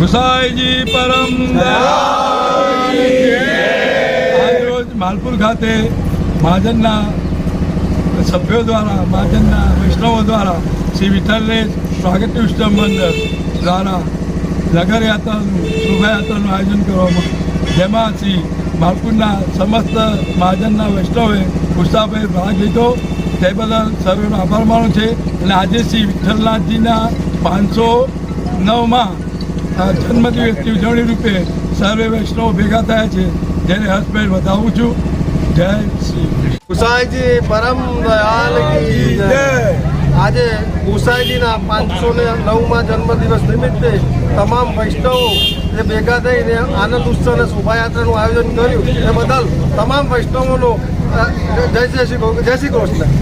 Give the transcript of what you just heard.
ગુસાઈજી પરમ આજરોજ માલપુર ખાતે મહાજનના સભ્યો દ્વારા, મહાજનના વૈષ્ણવો દ્વારા શ્રી વિઠ્ઠલને સ્વાગત વિષ્ણવ મંદિર દ્વારા નગરયાત્રાનું શોભાયાત્રાનું આયોજન કરવામાં જેમાં શ્રી માલપુરના સમસ્ત મહાજનના વૈષ્ણવે ઉત્સાહભેર ભાગ લીધો. તે બદલ સર્વેનો આભાર માનું છે. અને આજે શ્રી વિઠ્ઠલનાથજીના પાંચસો નવમાં આ જન્મદિવસની ઉજવણી રૂપે સર્વે વૈષ્ણવ ભેગા થયા છે. જેને હર્ષભેર વધાવું છું. જય શ્રી કુસાઈજી પરમ દયાલ કી જય. આજે ગુસાઈજીના પાંચસો ને નવમાં જન્મદિવસ નિમિત્તે તમામ વૈષ્ણવો જે ભેગા થઈને આનંદ ઉત્સવ અને શોભાયાત્રાનું આયોજન કર્યું. એ બદલ તમામ વૈષ્ણવોનો જય જય શ્રી જય શ્રી કૃષ્ણ.